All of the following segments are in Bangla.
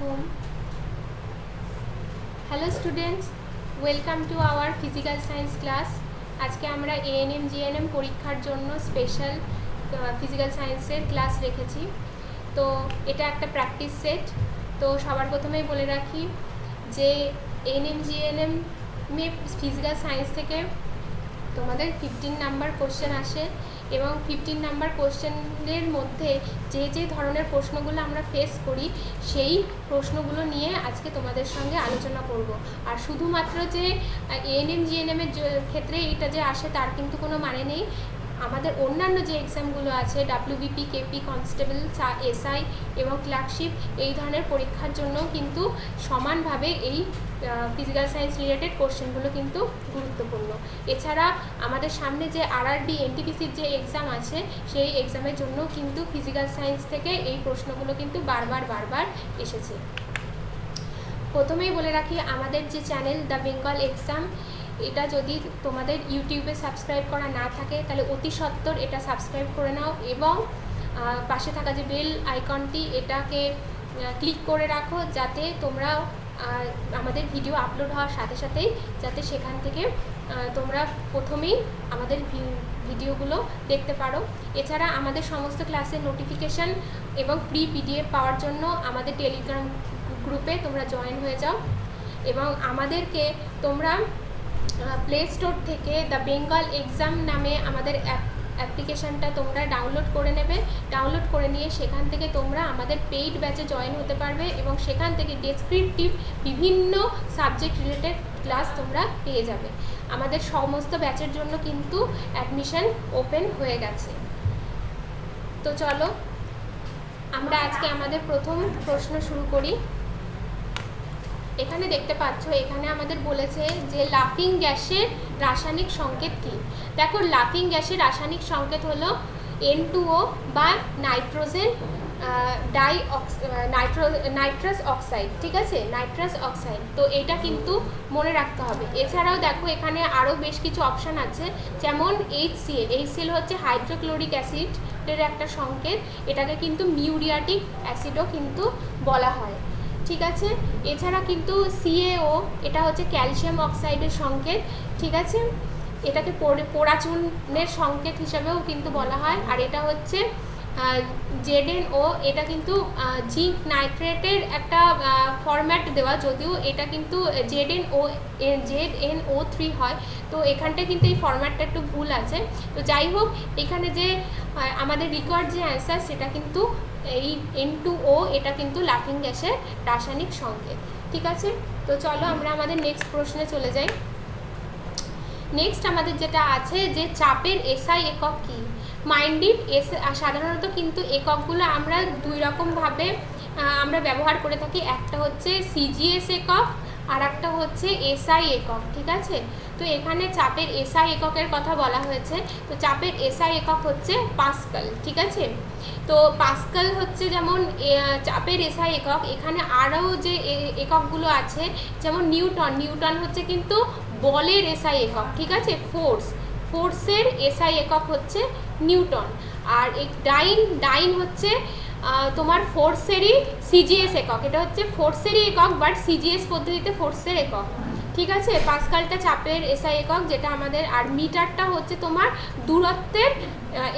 home. Hello students welcome to our physical science class আজকে আমরা এএনএম জিএনএম পরীক্ষার জন্য স্পেশাল ফিজিক্যাল সায়েন্সের ক্লাস রেখেছি। তো এটা একটা প্র্যাকটিস সেট তো সবার প্রথমেই বলে রাখি যে এএনএম জিএনএম মে ফিজিক্যাল সায়েন্স থেকে তোমাদের ফিফটিন নাম্বার কোশ্চেন আসে। এবং ফিফটিন নাম্বার কোশ্চেনের মধ্যে যে যে ধরনের প্রশ্নগুলো আমরা ফেস করি, সেই প্রশ্নগুলো নিয়ে আজকে তোমাদের সঙ্গে আলোচনা করব। আর শুধুমাত্র যে এএনএম জিএনএমের ক্ষেত্রে এটা যে আসে তার কিন্তু কোনো মানে নেই। আমাদের অন্যান্য যে এক্সামগুলো আছে ডাব্লিউবিপি কেপি কনস্টেবল এসআই এবং ক্লার্কশিপ এই ধরনের পরীক্ষার জন্য কিন্তু সমানভাবে এই ফিজিক্যাল সায়েন্স রিলেটেড কোশ্চেনগুলো কিন্তু গুরুত্বপূর্ণ। এছাড়া আমাদের সামনে যে আরআরবি এনটিপিসির যে এক্সাম আছে, সেই এক্সামের জন্য কিন্তু ফিজিক্যাল সায়েন্স থেকে এই প্রশ্নগুলো কিন্তু বারবার বারবার এসেছে। প্রথমেই বলে রাখি, আমাদের যে চ্যানেল দ্য বেঙ্গল এক্সাম এটা যদি তোমাদের ইউটিউবে সাবস্ক্রাইব করা না থাকে, তাহলে অতি সত্বর এটা সাবস্ক্রাইব করে নাও এবং পাশে থাকা যে বেল আইকনটি এটাকে ক্লিক করে রাখো যাতে তোমরা আমাদের ভিডিও আপলোড হওয়ার সাথে সাথেই যাতে সেখান থেকে তোমরা প্রথমেই আমাদের ভিডিওগুলো দেখতে পারো। এছাড়া আমাদের সমস্ত ক্লাসের নোটিফিকেশান এবং ফ্রি পিডিএফ পাওয়ার জন্য আমাদের টেলিগ্রাম গ্রুপে তোমরা জয়েন হয়ে যাও এবং আমাদেরকে তোমরা প্লে স্টোর থেকে দ্য বেঙ্গল এক্সাম নামে আমাদের অ্যাপ অ্যাপ্লিকেশানটা তোমরা ডাউনলোড করে নেবে। ডাউনলোড করে নিয়ে সেখান থেকে তোমরা আমাদের পেইড ব্যাচে জয়েন হতে পারবে এবং সেখান থেকে ডেসক্রিপটিভ বিভিন্ন সাবজেক্ট রিলেটেড ক্লাস তোমরা পেয়ে যাবে। আমাদের সমস্ত ব্যাচের জন্য কিন্তু অ্যাডমিশন ওপেন হয়ে গেছে। তো চলো, আমরা আজকে আমাদের প্রথম প্রশ্ন শুরু করি। এখানে দেখতে পাচ্ছ, এখানে আমাদের বলেছে যে লাফিং গ্যাসের রাসায়নিক সংকেত কী? দেখো লাফিং গ্যাসের রাসায়নিক সংকেত হলো এন বা nitrogen di nitro nitrous oxide ঠিক আছে? নাইট্রাস অক্সাইড তো এটা কিন্তু মনে রাখতে হবে। এছাড়াও দেখো, এখানে আরও বেশ কিছু অপশান আছে, যেমন এইচ সিএল এইচ সিএল হচ্ছে হাইড্রোক্লোরিক অ্যাসিডের একটা সংকেত। এটাকে কিন্তু মিউরিয়াটিক অ্যাসিডও কিন্তু বলা হয়। ঠিক আছে? এছাড়া কিন্তু সিএও এটা হচ্ছে ক্যালসিয়াম অক্সাইডের সংকেত, ঠিক আছে? এটাকে পোড়াচুনের সংকেত হিসাবেও কিন্তু বলা হয়। আর এটা হচ্ছে জেডেন ও এটা কিন্তু জিঙ্ক নাইট্রেটের একটা ফরম্যাট দেওয়া, যদিও এটা কিন্তু জেডেন ও জেড এন ও থ্রি হয়। তো এখানটা কিন্তু এই ফরম্যাটটা একটু ভুল আছে। তো যাই হোক, এখানে যে আমাদের রিকোয়ার্ড যে অ্যান্সার সেটা কিন্তু এই এন টু ও এটা কিন্তু লাফিং গ্যাসের রাসায়নিক সংকেত, ঠিক আছে? তো চলো আমরা আমাদের নেক্সট প্রশ্নে চলে যাই। নেক্সট আমাদের যেটা আছে যে চাপের এসআই একক কী? মাইন্ডিড এস সাধারণত কিন্তু এককগুলো আমরা দুই রকমভাবে আমরা ব্যবহার করে থাকি। একটা হচ্ছে সিজিএস একক আর একটা হচ্ছে এসআই একক, ঠিক আছে? তো এখানে চাপের এসআই এককের কথা বলা হয়েছে। তো চাপের এসআই একক হচ্ছে পাস্কাল, ঠিক আছে? তো পাস্কাল হচ্ছে যেমন চাপের এসআই একক, এখানে আরও যে এককগুলো আছে, যেমন নিউটন নিউটন হচ্ছে কিন্তু বলের এসআই একক, ঠিক আছে? ফোর্স, ফোর্সের এসআই একক হচ্ছে নিউটন। আর ডাইন ডাইন হচ্ছে তোমার ফোর্সেরই সিজিএস একক। এটা হচ্ছে ফোর্সেরই একক বাট সিজিএস পদ্ধতিতে ফোর্সের একক। ঠিক আছে? পাঁচকালটা চাপের এসআই একক, যেটা আমাদের আর মিটারটা হচ্ছে তোমার দূরত্বের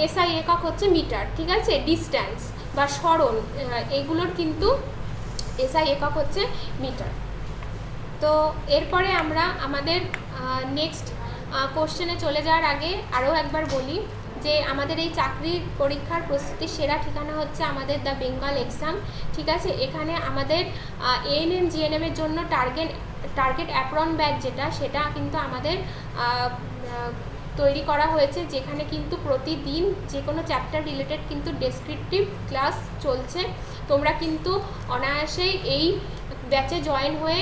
এসআই একক হচ্ছে মিটার, ঠিক আছে? ডিস্ট্যান্স বা সরণ এগুলোর কিন্তু এসআই একক হচ্ছে মিটার। তো এরপরে আমরা আমাদের নেক্সট কোশ্চেনে চলে যাওয়ার আগে আরও একবার বলি যে আমাদের এই চাকরির পরীক্ষার প্রস্তুতির সেরা ঠিকানা হচ্ছে আমাদের দ্য বেঙ্গল এক্সাম ঠিক আছে? এখানে আমাদের এএনএম জিএনএমের জন্য টার্গেট টার্গেট অ্যাপ্রন ব্যাচ যেটা, সেটা কিন্তু আমাদের তৈরি করা হয়েছে, যেখানে কিন্তু প্রতিদিন যে কোনো চ্যাপ্টার রিলেটেড কিন্তু ডেসক্রিপটিভ ক্লাস চলছে। তোমরা কিন্তু অনায়াসেই এই ব্যাচে জয়েন হয়ে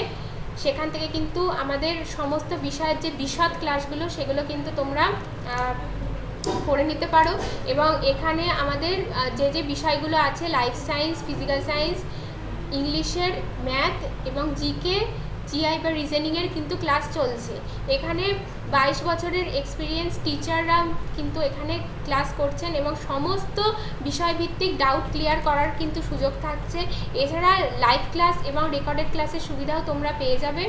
সেখান থেকে কিন্তু আমাদের সমস্ত বিষয়ের যে বিশদ ক্লাসগুলো সেগুলো কিন্তু তোমরা করে নিতে পারো। এবং এখানে আমাদের যে যে বিষয়গুলো আছে লাইফ সায়েন্স ফিজিক্যাল সায়েন্স ইংলিশের ম্যাথ এবং জিকে জিআই বা রিজেনিংয়ের কিন্তু ক্লাস চলছে। এখানে বাইশ বছরের এক্সপিরিয়েন্স টিচাররা কিন্তু এখানে ক্লাস করছেন এবং সমস্ত বিষয়ভিত্তিক ডাউট ক্লিয়ার করার কিন্তু সুযোগ থাকছে। এছাড়া লাইভ ক্লাস এবং রেকর্ডেড ক্লাসের সুবিধাও তোমরা পেয়ে যাবে।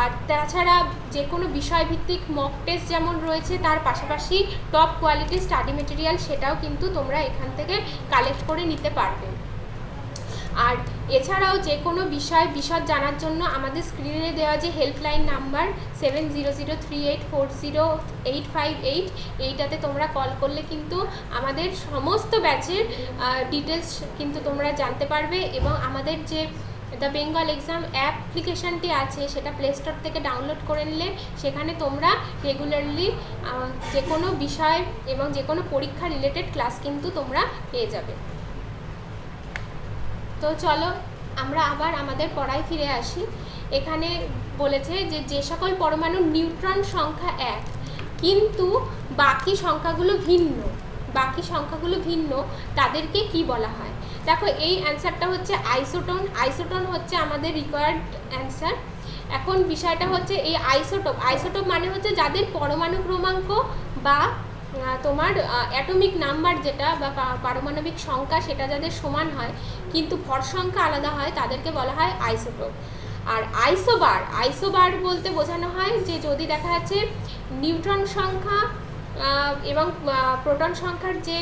আর তাছাড়া যে কোনো বিষয়ভিত্তিক মক টেস্ট যেমন রয়েছে, তার পাশাপাশি টপ কোয়ালিটির স্টাডি মেটেরিয়াল সেটাও কিন্তু তোমরা এখান থেকে কালেক্ট করে নিতে পারবে। আর এছাড়াও যে কোনো বিষয় বিশদ জানার জন্য আমাদের স্ক্রিনে দেওয়া যে helpline number seven zero zero three eight four zero eight five eight এইটাতে তোমরা কল করলে কিন্তু আমাদের সমস্ত ব্যাচের ডিটেলস কিন্তু তোমরা জানতে পারবে এবং আমাদের যে দ্য বেঙ্গল এক্সাম অ্যাপ্লিকেশানটি আছে, সেটা প্লে স্টোর থেকে ডাউনলোড করে নিলে সেখানে তোমরা রেগুলারলি যে কোনো বিষয় এবং যে কোনো পরীক্ষা রিলেটেড ক্লাস কিন্তু তোমরা পেয়ে যাবে। তো চলো, আমরা আবার আমাদের পড়ায় ফিরে আসি। এখানে বলেছে যে যে সকল পরমাণুর নিউট্রন সংখ্যা এক, কিন্তু বাকি সংখ্যাগুলো ভিন্ন। বাকি সংখ্যাগুলো ভিন্ন, তাদেরকে কি বলা হয়? দেখো, এই অ্যান্সারটা হচ্ছে আইসোটোন আইসোটোন হচ্ছে আমাদের রিকোয়ার্ড অ্যান্সার এখন বিষয়টা হচ্ছে এই আইসোটোপ আইসোটোপ মানে হচ্ছে যাদের পরমাণু ক্রমাঙ্ক বা তোমার অ্যাটমিক নাম্বার যেটা বা পারমাণবিক সংখ্যা সেটা যাদের সমান হয়, কিন্তু ভর সংখ্যা আলাদা হয়, তাদেরকে বলা হয় আইসোটোপ আর আইসোবার আইসোবার বলতে বোঝানো হয় যে যদি দেখা যাচ্ছে নিউট্রন সংখ্যা এবং প্রোটন সংখ্যার যে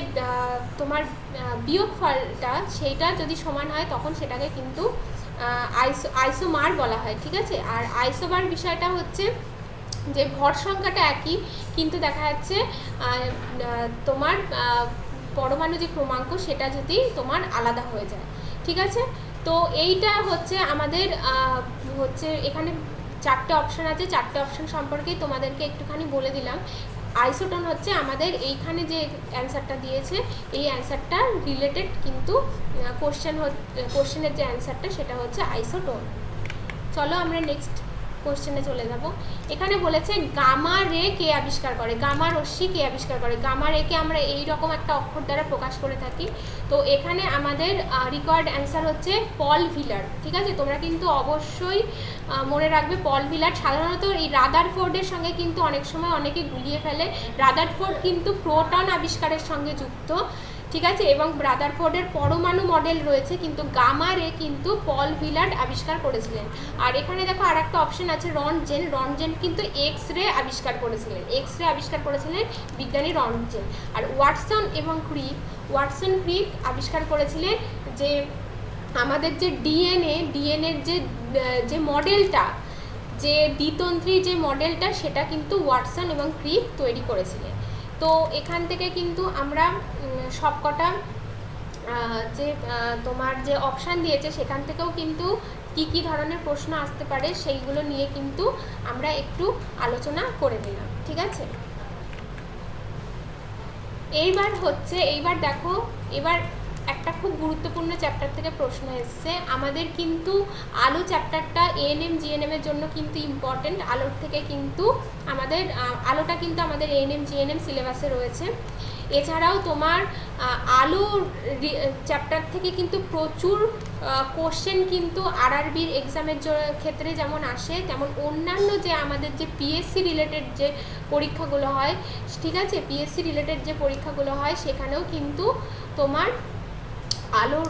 তোমার বিয়োগফলটা সেইটা যদি সমান হয় তখন সেটাকে কিন্তু আইসো, আইসোমার বলা হয়, ঠিক আছে? আর আইসোমার বিষয়টা হচ্ছে যে ভর সংখ্যাটা একই, কিন্তু দেখা যাচ্ছে তোমার পরমাণু যে ক্রমাঙ্ক সেটা যদি তোমার আলাদা হয়ে যায়, ঠিক আছে? তো এইটা হচ্ছে আমাদের হচ্ছে এখানে চারটে অপশান আছে। চারটে অপশান সম্পর্কেই তোমাদেরকে একটুখানি বলে দিলাম। আইসোটোন হচ্ছে আমাদের এইখানে যে অ্যান্সারটা দিয়েছে, এই অ্যান্সারটা রিলেটেড কিন্তু কোশ্চেন হচ্ছে কোশ্চেনের যে অ্যান্সারটা সেটা হচ্ছে আইসোটোন। চলো আমরা নেক্সট কোশ্চেনে চলে যাব। এখানে বলেছে, গামা রে কে আবিষ্কার করে? গামা রশ্মি কে আবিষ্কার করে? গামা রেকে আমরা এই রকম একটা অক্ষর দ্বারা প্রকাশ করে থাকি। তো এখানে আমাদের রিকোয়ার্ড অ্যান্সার হচ্ছে পল ভিলার ঠিক আছে? তোমরা কিন্তু অবশ্যই মনে রাখবে পল ভিলার সাধারণত এই রাদার ফোর্ডের সঙ্গে কিন্তু অনেক সময় অনেকে গুলিয়ে ফেলে। রাদার ফোর্ড কিন্তু প্রোটন আবিষ্কারের সঙ্গে যুক্ত। ঠিক আছে? এবং ব্রাদারফোর্ডের পরমাণু মডেল রয়েছে, কিন্তু গামা রে কিন্তু পল ভিলার্ড আবিষ্কার করেছিলেন। আর এখানে দেখো আর একটা অপশন আছে রনজেন রনজেন কিন্তু এক্স রে আবিষ্কার করেছিলেন। এক্স রে আবিষ্কার করেছিলেন বিজ্ঞানী রনজেন আর ওয়াটসন এবং ক্রিক ওয়াটসন ক্রিক আবিষ্কার করেছিলেন যে আমাদের যে ডিএনএ ডিএনএর যে যে মডেলটা যে দ্বিতন্ত্রী যে মডেলটা সেটা কিন্তু ওয়াটসন এবং ক্রিক তৈরি করেছিলেন। তো এখান থেকে কিন্তু আমরা সবকটা যে তোমার যে অপশান দিয়েছে, সেখান থেকেও কিন্তু কি কি ধরনের প্রশ্ন আসতে পারে, সেইগুলো নিয়ে কিন্তু আমরা একটু আলোচনা করে দিলাম ঠিক আছে? এইবার হচ্ছে, এইবার দেখো, এবার একটা খুব গুরুত্বপূর্ণ চ্যাপ্টার থেকে প্রশ্ন এসছে। আমাদের কিন্তু আলো চ্যাপ্টারটা এএনএম জিএনএম এর জন্য কিন্তু ইম্পর্টেন্ট আলোর থেকে কিন্তু আমাদের আলোটা কিন্তু আমাদের এএনএম জিএনএম সিলেবাসে রয়েছে। এছাড়াও তোমার আলো চ্যাপ্টার থেকে কিন্তু প্রচুর কোশ্চেন কিন্তু আরআরবির এক্সামের ক্ষেত্রে যেমন আসে, তেমন অন্যান্য যে আমাদের যে পিএসসি রিলেটেড যে পরীক্ষাগুলো হয়, ঠিক আছে? পিএসসি রিলেটেড যে পরীক্ষাগুলো হয়, সেখানেও কিন্তু তোমার আলোর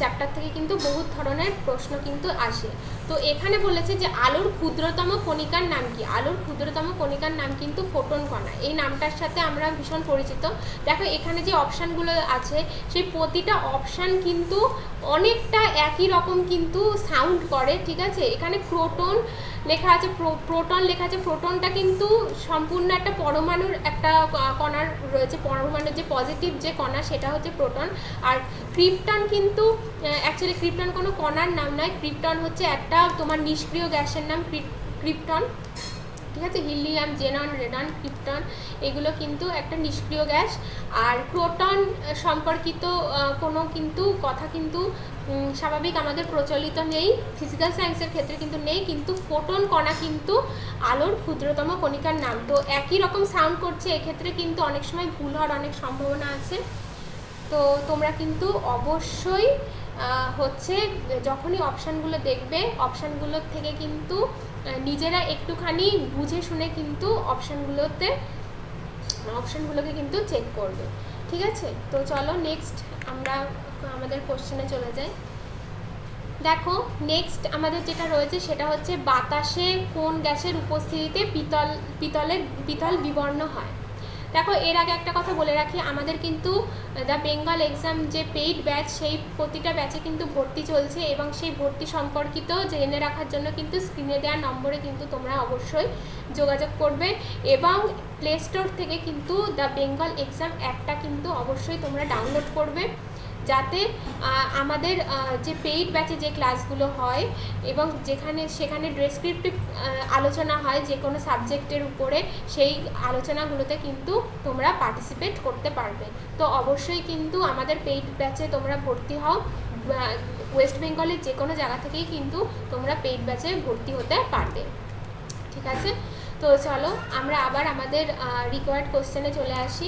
চ্যাপ্টার থেকে কিন্তু বহু ধরনের প্রশ্ন কিন্তু আসে। তো এখানে বলেছে যে, আলোর ক্ষুদ্রতম কণিকার নাম কি? আলোর ক্ষুদ্রতম কণিকার নাম কিন্তু ফোটন কণা। এই নামটার সাথে আমরা ভীষণ পরিচিত। দেখো, এখানে যে অপশানগুলো আছে, সেই প্রতিটা অপশান কিন্তু অনেকটা একই রকম কিন্তু সাউন্ড করে, ঠিক আছে? এখানে প্রোটন লেখা আছে, প্রো- প্রোটন লেখা আছে, প্রোটনটা কিন্তু সম্পূর্ণ একটা পরমাণুর একটা কণার রয়েছে, পরমাণুর যে পজিটিভ যে কণা, সেটা হচ্ছে প্রোটন। আর ক্রিপ্টন কিন্তু অ্যাকচুয়ালি ক্রিপ্টন কোনো কণার নাম নয়, ক্রিপ্টন হচ্ছে একটা তোমার নিষ্ক্রিয় গ্যাসের নাম ক্রিপ- ক্রিপ্টন। ঠিক আছে? হিলিয়াম, জেনন রেডন ক্রিপ্টন, এগুলো কিন্তু একটা নিষ্ক্রিয় গ্যাস। আর প্রোটন সম্পর্কিত কোনো কিন্তু কথা কিন্তু স্বাভাবিক আমাদের প্রচলিত নেই ফিজিক্যাল সায়েন্সের ক্ষেত্রে কিন্তু নেই, কিন্তু ফোটন কণা কিন্তু আলোর ক্ষুদ্রতম কণিকার নাম। তো একই রকম সাউন্ড করছে, এক্ষেত্রে কিন্তু অনেক সময় ভুল হওয়ার অনেক সম্ভাবনা আছে। তো তোমরা কিন্তু অবশ্যই হচ্ছে যখনই অপশানগুলো দেখবে অপশানগুলোর থেকে কিন্তু নিজেরা একটুখানি বুঝে শুনে কিন্তু অপশানগুলোতে অপশানগুলোকে কিন্তু চেক করবে। ঠিক আছে? তো চলো নেক্সট আমরা, আমাদের কোশ্চেনে চলে যাই। দেখো নেক্সট আমাদের যেটা রয়েছে সেটা হচ্ছে বাতাসে কোন গ্যাসের উপস্থিতিতে পিতল, পিতলের, পিতল বিবর্ণ হয়? দেখো, এর আগে একটা কথা বলে রাখি, আমাদের কিন্তু দ্য বেঙ্গল এক্সাম যে পেইড ব্যাচ সেই প্রতিটা ব্যাচে কিন্তু ভর্তি চলছে এবং সেই ভর্তি সম্পর্কিত জেনে রাখার জন্য কিন্তু স্ক্রিনে দেওয়া নম্বরে কিন্তু তোমরা অবশ্যই যোগাযোগ করবে এবং প্লে স্টোর থেকে কিন্তু দ্য বেঙ্গল এক্সাম অ্যাপটা কিন্তু অবশ্যই তোমরা ডাউনলোড করবে। যাতে আমাদের যে পেইড ব্যাচে যে ক্লাসগুলো হয় এবং যেখানে, সেখানে ডেসক্রিপটিভ আলোচনা হয় যে কোনো সাবজেক্টের উপরে, সেই আলোচনাগুলোতে কিন্তু তোমরা পার্টিসিপেট করতে পারবে। তো অবশ্যই কিন্তু আমাদের পেইড ব্যাচে তোমরা ভর্তি হও ওয়েস্ট বেঙ্গলের যে কোনো জায়গা থেকেই কিন্তু তোমরা পেইড ব্যাচে ভর্তি হতে পারবে। ঠিক আছে? তো চলো, আমরা আবার আমাদের রিকোয়ার্ড কোশ্চেনে চলে আসি।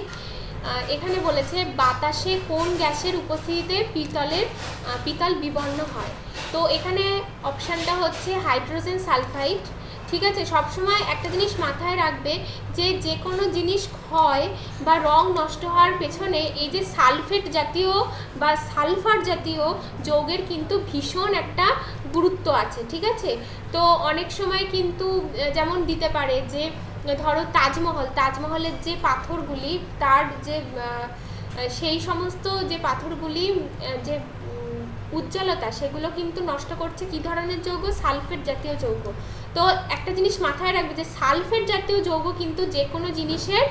এখানে বলেছে বাতাসে কোন গ্যাসের উপস্থিতিতে পিতলের পিতল বিবর্ণ হয়। তো এখানে অপশানটা হচ্ছে হাইড্রোজেন সালফাইড। ঠিক আছে? সবসময় একটা জিনিস মাথায় রাখবে যে যে কোনো জিনিস ক্ষয় বা রং নষ্ট হওয়ার পেছনে এই যে সালফেট জাতীয় বা সালফার জাতীয় যৌগের কিন্তু ভীষণ একটা গুরুত্ব আছে। ঠিক আছে? তো অনেক সময় কিন্তু যেমন দিতে পারে যে ধরো তাজমহল, তাজমহলের যে পাথরগুলি, তার যে সেই সমস্ত যে পাথরগুলি যে উজ্জ্বলতা, সেগুলো কিন্তু নষ্ট করছে কি ধরনের যৌগ? সালফেট জাতীয় যৌগ। তো একটা জিনিস মাথায় রাখবে যে, সালফেট জাতীয় যৌগ কিন্তু যে কোনো জিনিসের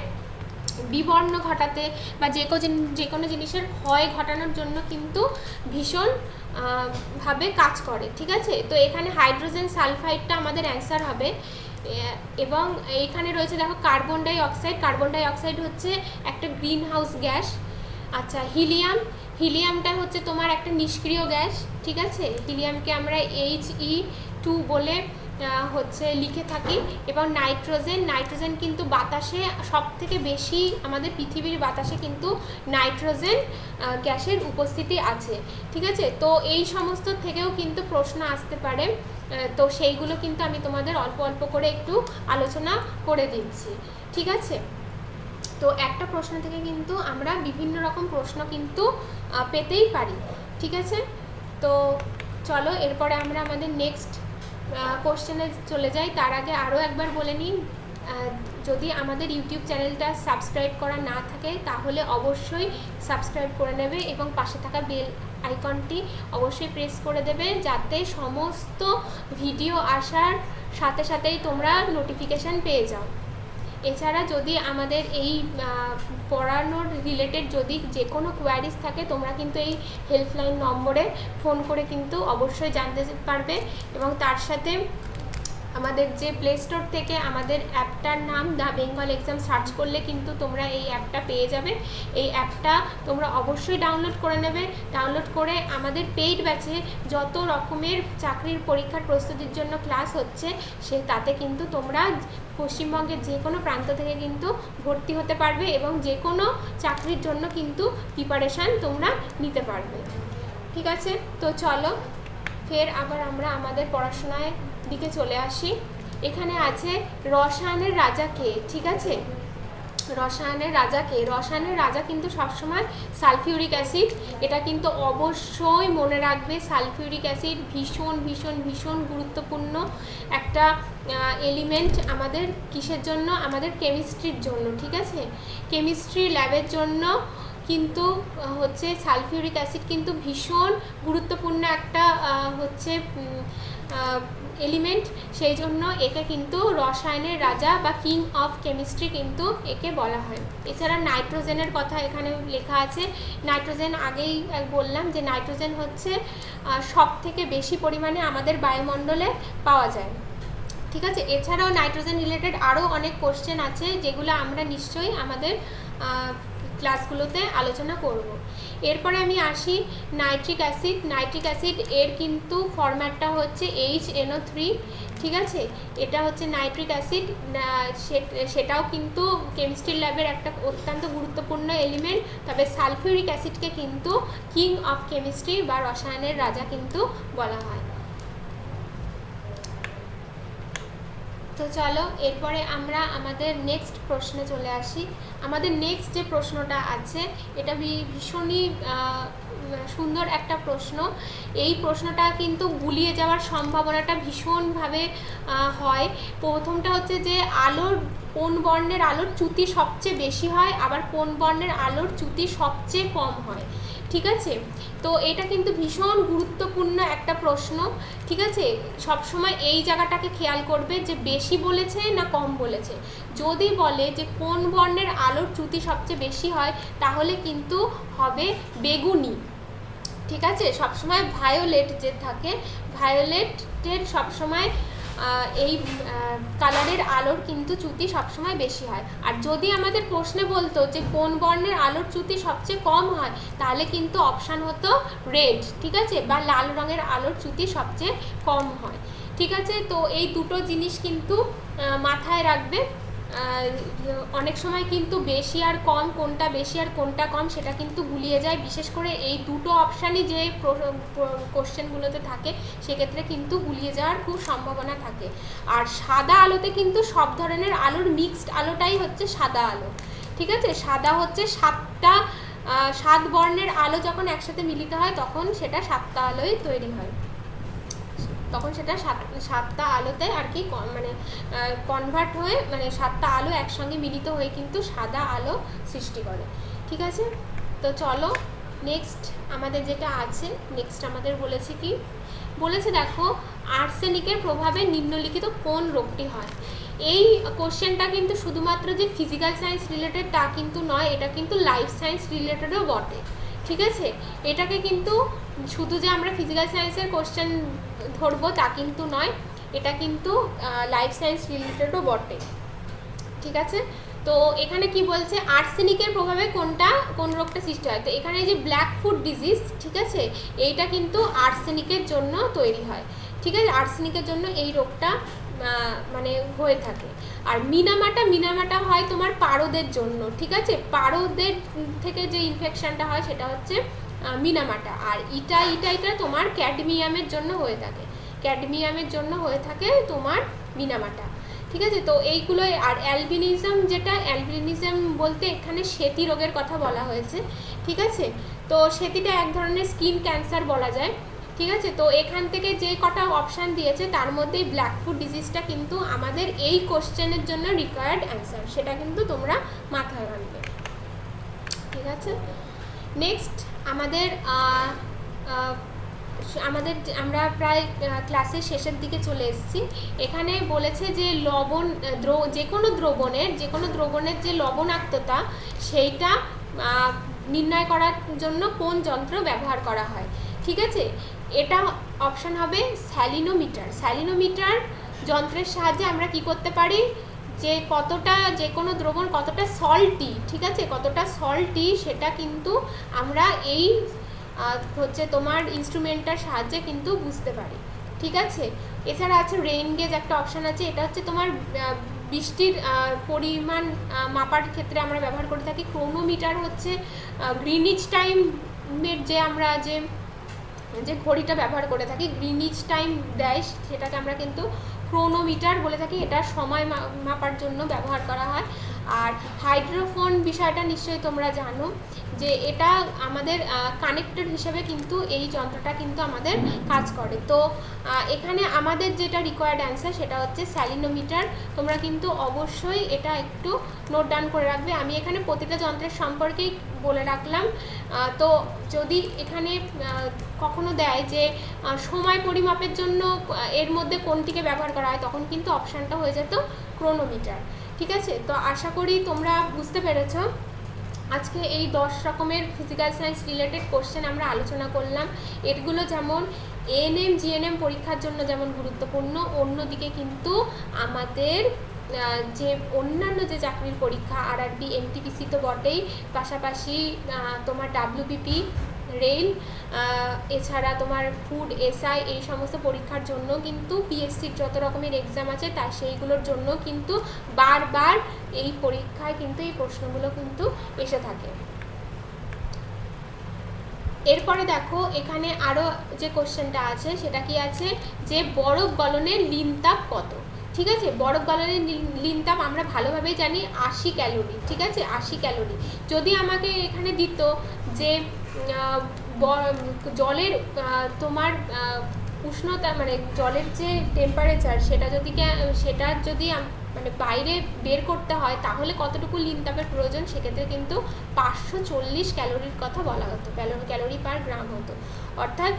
বিবর্ণ ঘটাতে বা যে কোনো যে কোনো জিনিসের ক্ষয় ঘটানোর জন্য কিন্তু ভীষণ ভাবে কাজ করে, ঠিক আছে? তো এখানে হাইড্রোজেন সালফাইডটা আমাদের অ্যান্সার হবে। এবং এখানে রয়েছে দেখো carbon dioxide carbon dioxide হচ্ছে একটা গ্রিন হাউস গ্যাস আচ্ছা হিলিয়াম হিলিয়ামটা হচ্ছে তোমার একটা নিষ্ক্রিয় গ্যাস ঠিক আছে? হিলিয়ামকে আমরা এইচ ই টু বলে হচ্ছে লিখে থাকি। এবং নাইট্রোজেন নাইট্রোজেন কিন্তু বাতাসে সব থেকে বেশি আমাদের পৃথিবীর বাতাসে কিন্তু নাইট্রোজেন গ্যাসের উপস্থিতি আছে, ঠিক আছে? তো এই সমস্ত থেকেও কিন্তু প্রশ্ন আসতে পারে। তো সেইগুলো কিন্তু আমি তোমাদের অল্প অল্প করে একটু আলোচনা করে দিচ্ছি। ঠিক আছে? তো একটা প্রশ্ন থেকে কিন্তু আমরা বিভিন্ন রকম প্রশ্ন কিন্তু পেতেই পারি। ঠিক আছে? তো চলো, এরপরে আমরা আমাদের নেক্সট কোশ্চেনে চলে যাই। তার আগে আরও একবার বলে নিই। যদি আমাদের ইউটিউব চ্যানেলটা সাবস্ক্রাইব করা না থাকে, তাহলে অবশ্যই সাবস্ক্রাইব করে নেবে এবং পাশে থাকা বেল আইকনটি অবশ্যই প্রেস করে দেবে যাতে সমস্ত ভিডিও আসার সাথে সাথেই তোমরা নোটিফিকেশান পেয়ে যাও। এছাড়া যদি আমাদের এই পড়ানোর রিলেটেড যদি যে কোনো কোয়ারিজ থাকে, তোমরা কিন্তু এই হেল্পলাইন নম্বরে ফোন করে কিন্তু অবশ্যই জানতে পারবে এবং তার সাথে আমাদের যে প্লে স্টোর থেকে আমাদের অ্যাপটার নাম দ্য বেঙ্গল এক্সাম সার্চ করলে কিন্তু তোমরা এই অ্যাপটা পেয়ে যাবে। এই অ্যাপটা তোমরা অবশ্যই ডাউনলোড করে নেবে। ডাউনলোড করে আমাদের পেইড ব্যাচে যত রকমের চাকরির পরীক্ষার প্রস্তুতির জন্য ক্লাস হচ্ছে, সে তাতে কিন্তু তোমরা পশ্চিমবঙ্গের যে কোনো প্রান্ত থেকে কিন্তু ভর্তি হতে পারবে এবং যে কোনো চাকরির জন্য কিন্তু প্রিপারেশান তোমরা নিতে পারবে। ঠিক আছে? তো চলো, ফের আবার আমরা আমাদের পড়াশোনায় দিকে চলে আসি। এখানে আছে রসায়নের রাজা কে, ঠিক আছে? রসায়নের রাজা কে? রসায়নের রাজা কিন্তু সবসময় সালফিউরিক অ্যাসিড। এটা কিন্তু অবশ্যই মনে রাখবে, সালফিউরিক অ্যাসিড ভীষণ ভীষণ ভীষণ গুরুত্বপূর্ণ একটা এলিমেন্ট আমাদের কিসের জন্য? আমাদের কেমিস্ট্রির জন্য, ঠিক আছে? কেমিস্ট্রি ল্যাবের জন্য কিন্তু হচ্ছে সালফিউরিক অ্যাসিড কিন্তু ভীষণ গুরুত্বপূর্ণ একটা হচ্ছে এলিমেন্ট সেই জন্য একে কিন্তু রসায়নের রাজা বা কিং অফ কেমিস্ট্রি কিন্তু একে বলা হয়। এছাড়া নাইট্রোজেনের কথা এখানে লেখা আছে। নাইট্রোজেন আগেই বললাম যে নাইট্রোজেন হচ্ছে সব থেকে বেশি পরিমাণে আমাদের বায়ুমণ্ডলে পাওয়া যায়। ঠিক আছে? এছাড়াও নাইট্রোজেন রিলেটেড আরও অনেক কোশ্চেন আছে, যেগুলো আমরা নিশ্চয়ই আমাদের ক্লাসগুলোতে আলোচনা করব। এরপরে আমি আসি নাইট্রিক অ্যাসিড। নাইট্রিক অ্যাসিড এর কিন্তু ফরম্যাটটা হচ্ছে এইচ এনও থ্রি ঠিক আছে? এটা হচ্ছে নাইট্রিক অ্যাসিড। সেটাও কিন্তু কেমিস্ট্রি ল্যাবের একটা অত্যন্ত গুরুত্বপূর্ণ এলিমেন্ট। তবে সালফিউরিক অ্যাসিডকে কিন্তু কিং অফ কেমিস্ট্রি বা রসায়নের রাজা কিন্তু বলা হয়। তো চলো, এরপরে আমরা আমাদের নেক্সট প্রশ্নে চলে আসি। আমাদের নেক্সট যে প্রশ্নটা আছে, এটা ভীষণই সুন্দর একটা প্রশ্ন। এই প্রশ্নটা কিন্তু গুলিয়ে যাওয়ার সম্ভাবনাটা ভীষণভাবে হয়। প্রথমটা হচ্ছে যে, আলোর, কোন বর্ণের আলোর চ্যুতি সবচেয়ে বেশি হয়? আবার কোন বর্ণের আলোর চ্যুতি সবচেয়ে কম হয়? ঠিক আছে? তো এটা কিন্তু ভীষণ গুরুত্বপূর্ণ একটা প্রশ্ন, ঠিক আছে? সবসময় এই জায়গাটাকে খেয়াল করবে যে বেশি বলেছে না কম বলেছে। যদি বলে যে কোন বর্ণের আলোর চ্যুতি সবচেয়ে বেশি হয়, তাহলে কিন্তু হবে বেগুনি। ঠিক আছে? সবসময় ভায়োলেট যে থাকে, ভায়োলেটের সবসময় এই কালারের আলোর কিন্তু চ্যুতি সবসময় বেশি হয়। আর যদি আমাদের প্রশ্নে বলতো যে কোন বর্ণের আলোর চ্যুতি সবচেয়ে কম হয়, তাহলে কিন্তু অপশান হতো রেড ঠিক আছে? বা লাল রঙের আলোর চ্যুতি সবচেয়ে কম হয়। ঠিক আছে? তো এই দুটো জিনিস কিন্তু মাথায় রাখবে। অনেক সময় কিন্তু বেশি আর কম, কোনটা বেশি আর কোনটা কম, সেটা কিন্তু গুলিয়ে যায়। বিশেষ করে এই দুটো অপশানই যে কোশ্চেনগুলোতে থাকে, সেক্ষেত্রে কিন্তু গুলিয়ে যাওয়ার খুব সম্ভাবনা থাকে। আর সাদা আলোতে কিন্তু সব ধরনের আলোর মিক্সড আলোটাই হচ্ছে সাদা আলো। ঠিক আছে? সাদা হচ্ছে সাতটা সাত বর্ণের আলো যখন একসাথে মিলিত হয়, তখন সেটা সাতটা আলোই তৈরি হয়। তখন সেটা সাত, সাতটা আলোতে আর কি মানে কনভার্ট হয়ে মানে সাতটা আলো একসঙ্গে মিলিত হয়ে কিন্তু সাদা আলো সৃষ্টি করে। ঠিক আছে? তো চলো নেক্সট আমাদের যেটা আছে নেক্সট আমাদের বলেছে কি? বলেছে দেখো, আর্সেনিকের প্রভাবে নিম্নলিখিত কোন রোগটি হয়? এই কোশ্চেনটা কিন্তু শুধুমাত্র যে ফিজিক্যাল সায়েন্স রিলেটেড তা কিন্তু নয়, এটা কিন্তু লাইফ সায়েন্স রিলেটেডও বটে। ঠিক আছে? এটাকে কিন্তু শুধু যে আমরা ফিজিক্যাল সায়েন্সের কোশ্চেন ধরবো তা কিন্তু নয়, এটা কিন্তু লাইফ সায়েন্স রিলেটেডও বটে। ঠিক আছে? তো এখানে কি বলছে? আর্সেনিকের প্রভাবে কোনটা, কোন রোগটা সৃষ্টি হয়? তো এখানে যে ব্ল্যাক ফুড ডিজিজ ঠিক আছে? এইটা কিন্তু আর্সেনিকের জন্য তৈরি হয়। ঠিক আছে? আর্সেনিকের জন্য এই রোগটা মানে হয়ে থাকে। আর মিনামাটা মিনামাটা হয় তোমার পারদের জন্য, ঠিক আছে? পারদের থেকে যে ইনফেকশানটা হয় সেটা হচ্ছে মিনামাটা। আর ইটা ইটা এটা তোমার ক্যাডমিয়ামের জন্য হয়ে থাকে। ক্যাডমিয়ামের জন্য হয়ে থাকে তোমার মিনামাটা। ঠিক আছে? তো এইগুলো আর অ্যালবিনিজম যেটা, অ্যালবিনিজম বলতে এখানে সেতি রোগের কথা বলা হয়েছে। ঠিক আছে? তো সেতিটা এক ধরনের স্কিন ক্যান্সার বলা যায়। ঠিক আছে? তো এখান থেকে যে কটা অপশান দিয়েছে, তার মধ্যেই ব্ল্যাক ফুড ডিজিজটা কিন্তু আমাদের এই কোশ্চেনের জন্য রিকোয়ার্ড অ্যান্সার সেটা কিন্তু তোমরা মাথায় রাখবে ঠিক আছে? নেক্সট আমাদের আমাদের আমরা প্রায় ক্লাসের শেষের দিকে চলে এসেছি। এখানে বলেছে যে লবণ দ্র যে কোনো দ্রবণের যে কোনো দ্রবণের যে লবণাক্ততা, সেইটা নির্ণয় করার জন্য কোন যন্ত্র ব্যবহার করা হয়। ঠিক আছে? এটা অপশান হবে স্যালিনোমিটার। স্যালিনোমিটার যন্ত্রের সাহায্যে আমরা কি করতে পারি? যে কতটা, যে কোনো দ্রবণ কতটা সল্টি ঠিক আছে? কতটা সল্টি সেটা কিন্তু আমরা এই হচ্ছে তোমার ইনস্ট্রুমেন্টটার সাহায্যে কিন্তু বুঝতে পারি, ঠিক আছে? এছাড়া আছে রেইন গেজ একটা অপশান আছে, এটা হচ্ছে তোমার বৃষ্টির পরিমাণ মাপার ক্ষেত্রে আমরা ব্যবহার করে থাকি। ক্রোনোমিটার হচ্ছে গ্রিনিচ টাইমের যে আমরা যে যে ঘড়িটা ব্যবহার করে থাকি গ্রিনিচ টাইম দেয় সেটাকে আমরা কিন্তু ক্রোনোমিটার বলে থাকি এটা সময় মাপার জন্য ব্যবহার করা হয়। আর হাইড্রোফোন বিষয়টা নিশ্চয়ই তোমরা জানো, যে এটা আমাদের কানেক্টেড হিসেবে কিন্তু এই যন্ত্রটা কিন্তু আমাদের কাজ করে। তো এখানে আমাদের যেটা রিকোয়ার্ড অ্যান্সার সেটা হচ্ছে স্যালিনোমিটার তোমরা কিন্তু অবশ্যই এটা একটু নোট ডাউন করে রাখবে। আমি এখানে প্রতিটা যন্ত্রের সম্পর্কেই বলে রাখলাম। তো যদি এখানে কখনো দেয় যে সময় পরিমাপের জন্য এর মধ্যে কোনটিকে ব্যবহার করা হয়, তখন কিন্তু অপশানটা হয়ে যেত ক্রোনোমিটার ঠিক আছে? তো আশা করি তোমরা বুঝতে পেরেছ। আজকে এই দশ রকমের ফিজিক্যাল সায়েন্স রিলেটেড কোশ্চেন আমরা আলোচনা করলাম। এগুলো যেমন এএনএম জিএনএম পরীক্ষার জন্য যেমন গুরুত্বপূর্ণ, অন্যদিকে কিন্তু আমাদের যে অন্যান্য যে চাকরির পরীক্ষা আর আর বি এনটিপিসি তো বটেই। পাশাপাশি তোমার ডাব্লিউবিপি রেল এছাড়া তোমার ফুড এসআই এই সমস্ত পরীক্ষার জন্য কিন্তু পিএসসির যত রকমের এক্সাম আছে তা সেইগুলোর জন্য কিন্তু বারবার এই পরীক্ষায় কিন্তু এই প্রশ্নগুলো কিন্তু এসে থাকে। এরপরে দেখো, এখানে আরও যে কোশ্চেনটা আছে সেটা কি আছে? যে বরফ গলনের লিনতাপ কত? ঠিক আছে? বরফ গলনের লিনতাপ আমরা ভালোভাবেই জানি আশি ক্যালোরি, ঠিক আছে? আশি ক্যালোরি। যদি আমাকে এখানে দিত যে জলের তোমার উষ্ণতা মানে জলের যে টেম্পারেচার সেটা যদি সেটা যদি মানে বাইরে বের করতে হয়, তাহলে কতটুকু লিনতাপের প্রয়োজন? সেক্ষেত্রে কিন্তু পাঁচশো চল্লিশ ক্যালোরির কথা বলা হতো ক্যালোরি ক্যালোরি পার গ্রাম হতো। অর্থাৎ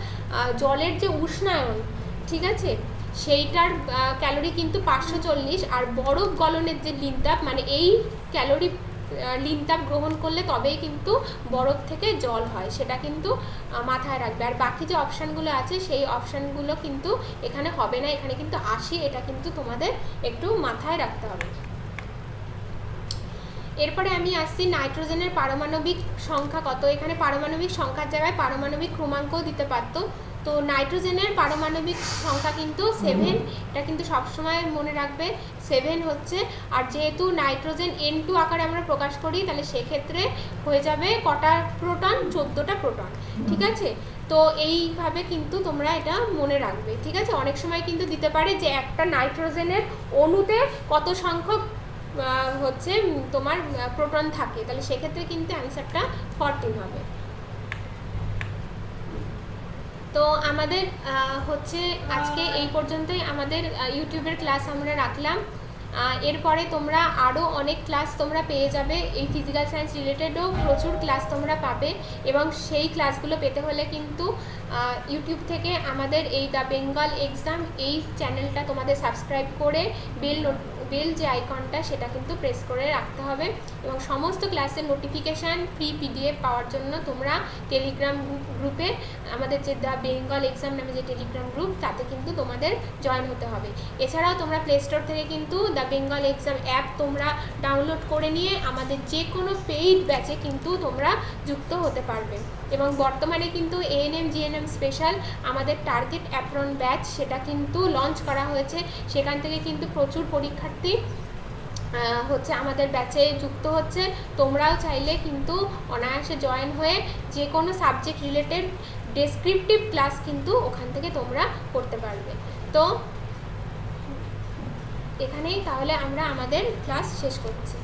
জলের যে উষ্ণায়ন, ঠিক আছে? সেইটার ক্যালোরি কিন্তু পাঁচশো চল্লিশ, আর বরফ গলনের যে লিনতাপ মানে এই ক্যালোরি লিনতাপ গ্রহণ করলে তবেই কিন্তু বরফ থেকে জল হয়, সেটা কিন্তু মাথায় রাখবে। আর বাকি যে অপশানগুলো আছে, সেই অপশানগুলো কিন্তু এখানে হবে না, এখানে কিন্তু আসি, এটা কিন্তু তোমাদের একটু মাথায় রাখতে হবে। এরপরে আমি আসছি, নাইট্রোজেনের পারমাণবিক সংখ্যা কত? এখানে পারমাণবিক সংখ্যার জায়গায় পারমাণবিক ক্রমাঙ্কও দিতে পারতো। তো নাইট্রোজেনের পারমাণবিক সংখ্যা কিন্তু সেভেন এটা কিন্তু সবসময় মনে রাখবে। সেভেন হচ্ছে, আর যেহেতু নাইট্রোজেন এন টু আকারে আমরা প্রকাশ করি, তাহলে সেক্ষেত্রে হয়ে যাবে কটা প্রোটন? চোদ্দোটা প্রোটন, ঠিক আছে? তো এইভাবে কিন্তু তোমরা এটা মনে রাখবে, ঠিক আছে? অনেক সময় কিন্তু দিতে পারে যে একটা নাইট্রোজেনের অণুতে কত সংখ্যক হচ্ছে তোমার প্রোটন থাকে। তাহলে সেক্ষেত্রে কিন্তু অ্যান্সারটা ফরটিন হবে। তো আমাদের হচ্ছে আজকে এই পর্যন্তই। আমাদের ইউটিউবের ক্লাস আমরা রাখলাম। এরপরে তোমরা আরও অনেক ক্লাস তোমরা পেয়ে যাবে। এই ফিজিক্যাল সায়েন্স রিলেটেডও প্রচুর ক্লাস তোমরা পাবে এবং সেই ক্লাসগুলো পেতে হলে কিন্তু ইউটিউব থেকে আমাদের এই দ্য বেঙ্গল এক্সাম এই চ্যানেলটা তোমাদের সাবস্ক্রাইব করে বেল বেল যে আইকনটা সেটা কিন্তু প্রেস করে রাখতে হবে এবং সমস্ত ক্লাসের নোটিফিকেশান ফ্রি পিডিএফ পাওয়ার জন্য তোমরা টেলিগ্রাম গ্রুপে আমাদের যে দ্য বেঙ্গল এক্সাম নামে যে টেলিগ্রাম গ্রুপ তাতে কিন্তু তোমাদের জয়েন হতে হবে। এছাড়াও তোমরা প্লে স্টোর থেকে কিন্তু দ্য বেঙ্গল এক্সাম অ্যাপ তোমরা ডাউনলোড করে নিয়ে আমাদের যে কোনো পেইড ব্যাচে কিন্তু তোমরা যুক্ত হতে পারবে। এবং বর্তমানে কিন্তু এএনএম জিএনএম স্পেশাল আমাদের টার্গেট অ্যাপ্রন ব্যাচ সেটা কিন্তু লঞ্চ করা হয়েছে। সেখান থেকে কিন্তু প্রচুর পরীক্ষার্থী হচ্ছে আমাদের ব্যাচে যুক্ত হচ্ছে। তোমরাও চাইলে কিন্তু অনায়াসে জয়েন হয়ে যে কোনো সাবজেক্ট রিলেটেড ডেসক্রিপটিভ ক্লাস কিন্তু ওখান থেকে তোমরা করতে পারবে। তো, এখানেই তাহলে আমরা আমাদের ক্লাস শেষ করছি।